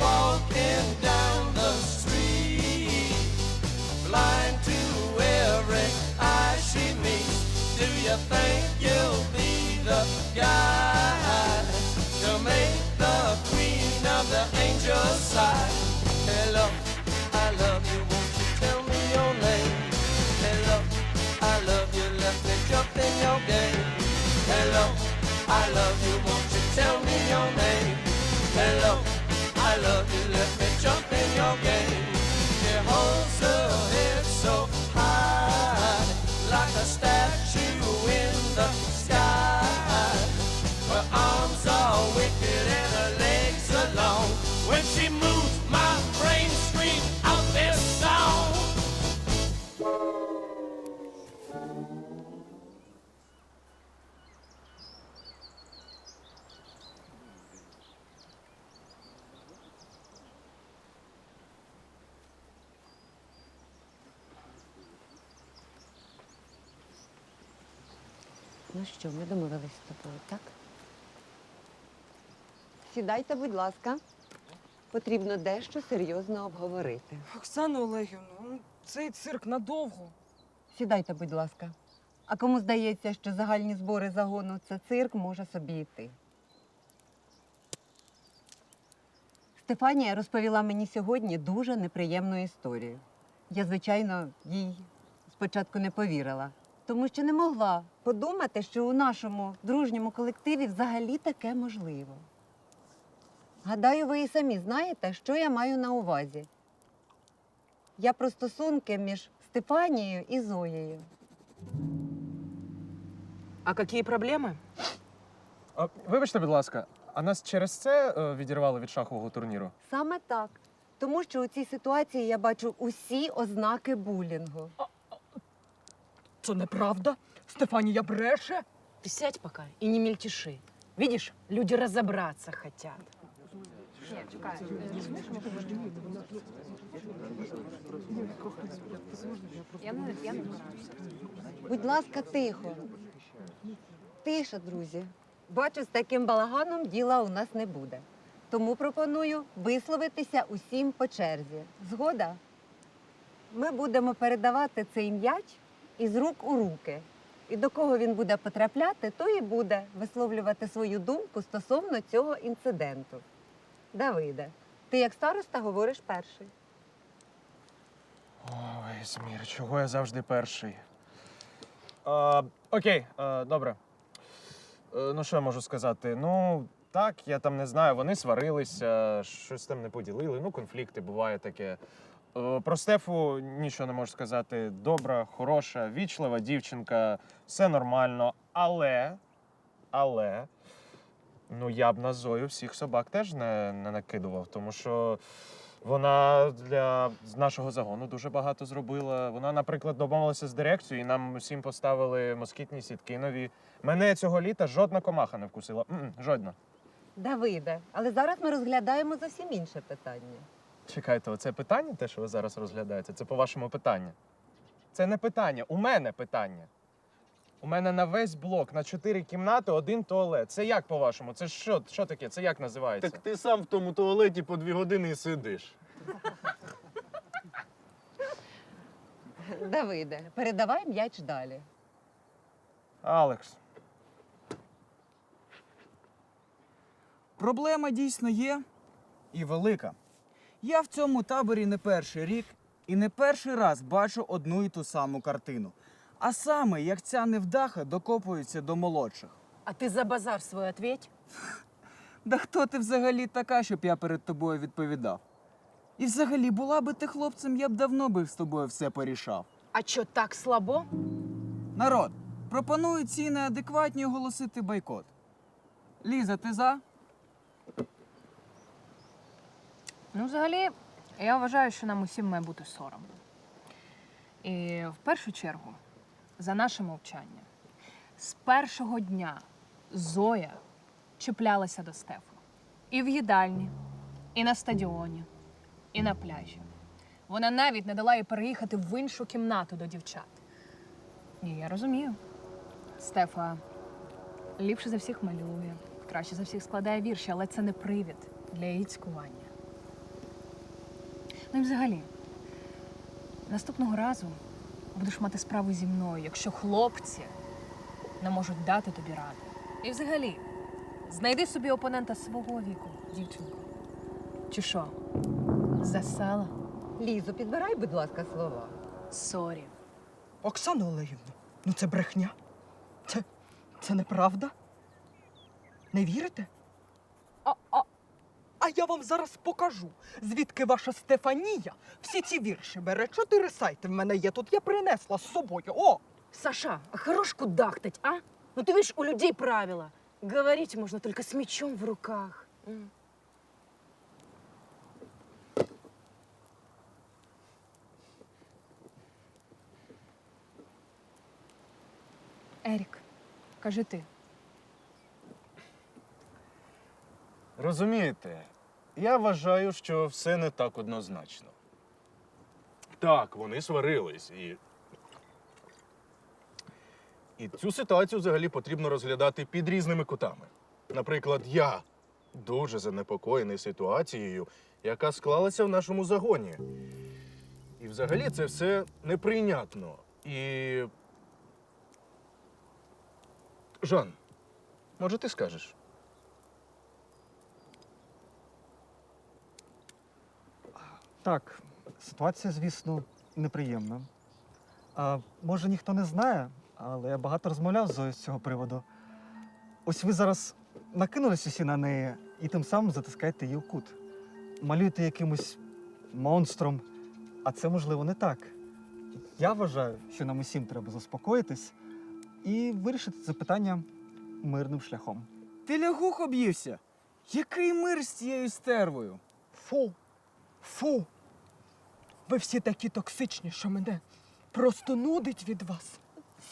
walking down the street, blind to every eye she meets. Do you think you'll be the guy to make the queen of the angels sigh? Hello, I love you. Won't you tell me your name? Hello, I love you. Me your game. Hello, I love you. Ну що, ми домовились з тобою, так? Сідайте, будь ласка. Потрібно дещо серйозно обговорити. Оксана Олегівна, ну, цей цирк надовго. Сідайте, будь ласка. А кому здається, що загальні збори загону це цирк, може собі йти. Стефанія розповіла мені сьогодні дуже неприємну історію. Я, звичайно, їй спочатку не повірила, тому що не могла подумати, що у нашому дружньому колективі взагалі таке можливо. Гадаю, ви і самі знаєте, що я маю на увазі. Я про стосунки між Стефанією і Зоєю. А які проблеми? А, вибачте, будь ласка, а нас через це е, відірвали від шахового турніру? Саме так. Тому що у цій ситуації я бачу усі ознаки булінгу. Це неправда. Стефанія бреше. Ты сядь пока и не мельтеши. Видишь, люди разобраться хотят. Будь ласка, тихо. Тише, друзі. Бачу, з таким балаганом діла у нас не буде. Тому пропоную висловитися усім по черзі. Згода? Ми будемо передавати цей м'яч із рук у руки. І до кого він буде потрапляти, то і буде висловлювати свою думку стосовно цього інциденту. Давиде, ти як староста говориш перший. Ой, Змір, чого я завжди перший? А, окей, а, добре. Е, ну, що я можу сказати? Ну, так, я там не знаю, вони сварилися, щось там не поділили. Ну, конфлікти буває таке. Е, Про Стефу нічого не можу сказати. Добра, хороша, вічлива дівчинка, все нормально. Але, але, ну я б на Зою всіх собак теж не, не накидував, тому що вона для нашого загону дуже багато зробила. Вона, наприклад, домовилася з дирекцією, і нам усім поставили москітні сітки нові. Мене цього літа жодна комаха не вкусила. М-м, жодна. Давиде, але зараз ми розглядаємо зовсім інше питання. Чекайте, оце питання, те, що ви зараз розглядаєте, це по-вашому питання. Це не питання, у мене питання. У мене на весь блок на чотири кімнати один туалет. Це як по-вашому? Це що, що таке? Це як називається? Так ти сам в тому туалеті по дві години і сидиш. Давиде, передавай м'яч далі. Алекс. Проблема дійсно є і велика. Я в цьому таборі не перший рік і не перший раз бачу одну і ту саму картину. А саме, як ця невдаха докопується до молодших. А ты за базар свой ответь. Да хто ти взагалі така, щоб я перед тобою відповідав? І взагалі, була би ти хлопцем, я б давно би з тобою все порішав. А чё, так слабо? Народ, пропоную цій неадекватні оголосити бойкот. Ліза, ти за? Ну, взагалі, я вважаю, що нам усім має бути соромно. І в першу чергу за наше мовчання. З першого дня Зоя чіплялася до Стефу. І в їдальні, і на стадіоні, і на пляжі. Вона навіть не дала їй переїхати в іншу кімнату до дівчат. Ні, я розумію. Стефа ліпше за всіх малює, краще за всіх складає вірші, але це не привід для її цькування. Ну і взагалі, наступного разу будеш мати справу зі мною, якщо хлопці не можуть дати тобі ради. І взагалі, знайди собі опонента свого віку, дівчинку. Чи що? Засала? Лізо, підбирай, будь ласка, слова. Сорі. Оксана Олегівна, ну це брехня. Це, це неправда. Не вірите? Я вам зараз покажу, звідки ваша Стефанія всі ці вірші бере. Чотири сайти в мене є тут. Я принесла з собою. О! Саша, а хорош кудахтать, а? Ну ты видишь, у людей правила. Говорить можно только с мечом в руках. М. Ерік, кажи ти. Розумієте, я вважаю, що все не так однозначно. Так, вони сварились і. І цю ситуацію взагалі потрібно розглядати під різними кутами. Наприклад, я дуже занепокоєний ситуацією, яка склалася в нашому загоні. І взагалі це все неприйнятно. І. Жан, може, ти скажеш? Так, ситуація, звісно, неприємна. А, може, ніхто не знає, але я багато розмовляв з Зоєю з цього приводу. Ось ви зараз накинулись усі на неї і тим самим затискаєте її в кут. Малюєте якимось монстром, а це, можливо, не так. Я вважаю, що нам усім треба заспокоїтись і вирішити це питання мирним шляхом. Ти лягух об'ївся. Який мир з цією стервою? Фу! Фу! Ви всі такі токсичні, що мене просто нудить від вас.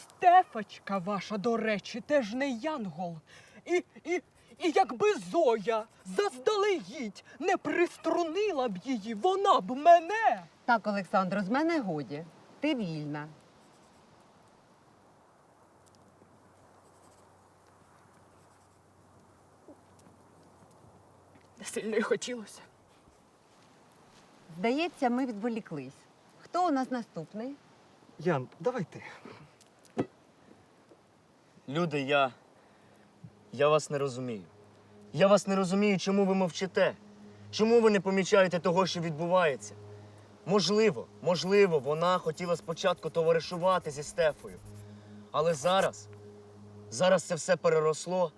Стефочка ваша, до речі, теж не янгол. І, і, і якби Зоя заздалегідь не приструнила б її, вона б мене. Так, Олександро, з мене годі. Ти вільна. Сильно й хотілося. Здається, ми відволіклись. Хто у нас наступний? Ян, давай ти. Люди, я. Я вас не розумію. Я вас не розумію, чому ви мовчите. Чому ви не помічаєте того, що відбувається? Можливо, можливо, вона хотіла спочатку товаришувати зі Стефою. Але зараз, зараз це все переросло.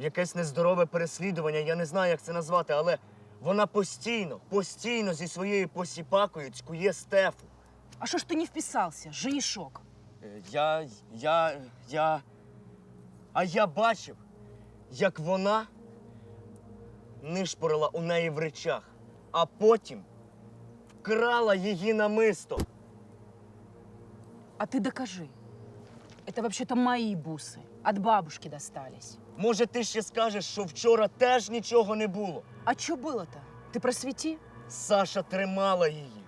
в Якесь нездорове переслідування, я не знаю, як це назвати, але вона постійно, постійно зі своєю посіпакою цькує Стефу. А что ж ты не вписался, женишок? Е, Я. я. я. А я бачив, як вона нишпорила у неї в речах, а потім вкрала її намисто. А ты докажи. Это вообще-то мои бусы. От бабушки достались. Може, ти ще скажеш, що вчора теж нічого не було. А что было-то? Ты просвети. Саша тримала її,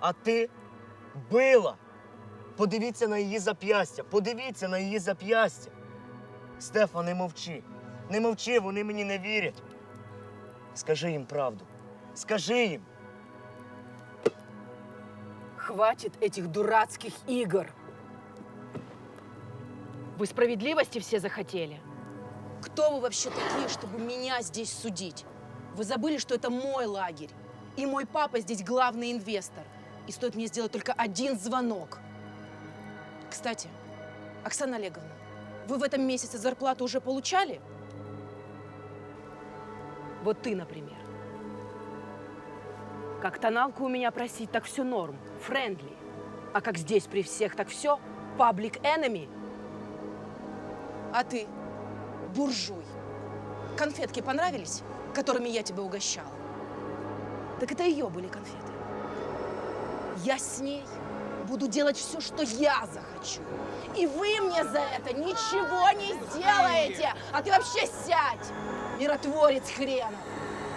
а ти била. Подивіться на її зап'ястя, подивіться на її зап'ястя. Стефа, не мовчи. Не мовчи, вони мені не вірять. Скажи їм правду. Скажи їм. Хватит этих дурацких игр. Вы справедливости все захотели? Кто вы вообще такие, чтобы меня здесь судить? Вы забыли, что это мой лагерь. И мой папа здесь главный инвестор. И стоит мне сделать только один звонок. Кстати, Оксана Олеговна, вы в этом месяце зарплату уже получали? Вот ты, например. Как тоналку у меня просить, так все норм, френдли. А как здесь при всех, так все паблик enemy. А ты, буржуй, конфетки понравились, которыми я тебя угощала? Так это ее были конфеты. Я с ней буду делать все, что я захочу. И вы мне за это ничего не сделаете. А ты вообще сядь, миротворец хренов.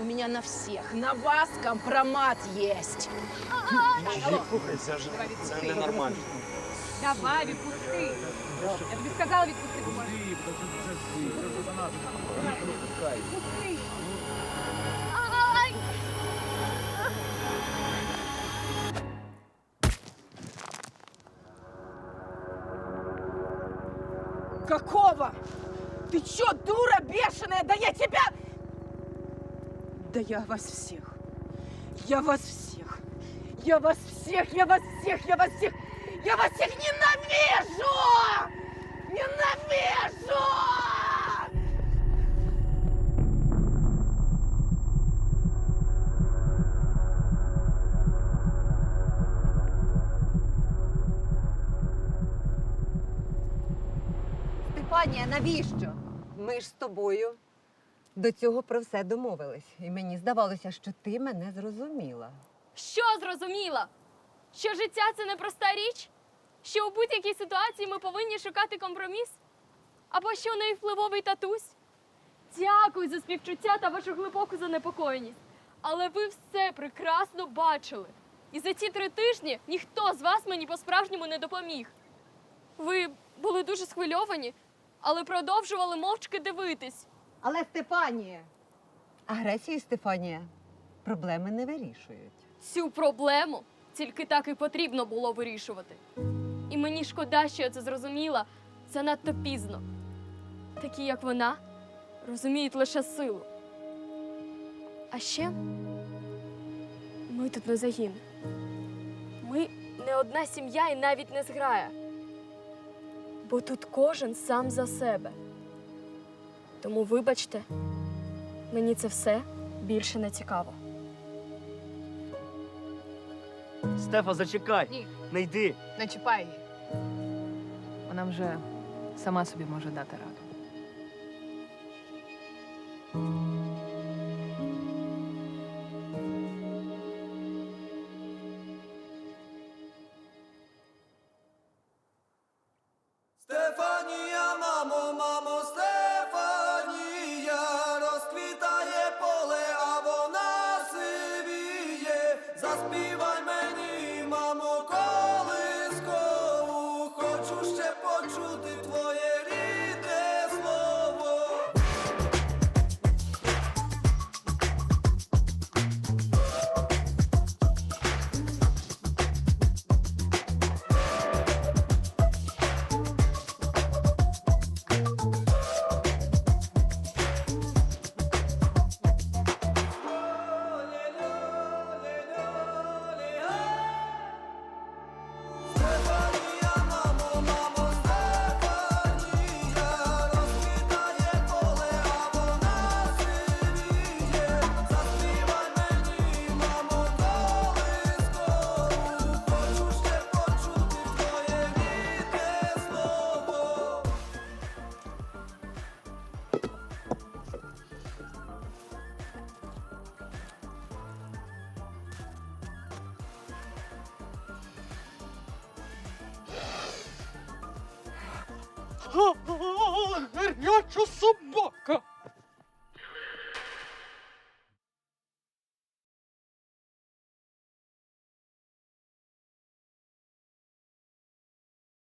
У меня на всех, на вас компромат есть. Це ж це ненормально. Давай, відпусти. Я тобі сказала відпусти. Какого? Ты чё, дура бешеная? Да я тебя... Да я вас всех. Я вас всех. Я вас всех, я вас всех, я вас всех. Я вас всех! Ненавижу! Стефанія, навіщо? Ми ж з тобою до цього про все домовились. І мені здавалося, що ти мене зрозуміла. Що зрозуміла? Що життя це непроста річ? Що у будь-якій ситуації ми повинні шукати компроміс? Або що у неї впливовий татусь? Дякую за співчуття та вашу глибоку занепокоєність. Але ви все прекрасно бачили. І за ці три тижні ніхто з вас мені по-справжньому не допоміг. Ви були дуже схвильовані, але продовжували мовчки дивитись. Але Стефанія. Агресію, Стефанія, проблеми не вирішують. Цю проблему тільки так і потрібно було вирішувати. І мені шкода, що я це зрозуміла занадто пізно. Такі, як вона, розуміють лише силу. А ще ми тут не загін. Ми не одна сім'я і навіть не зграя. Бо тут кожен сам за себе. Тому, вибачте, мені це все більше не цікаво. Стефа, зачекай. Ні. Не йди. Не чіпай її. Вона вже сама собі може дати раду. Заспівай мені, мамо, колискову, хочу ще почути твоє Гаряча собака!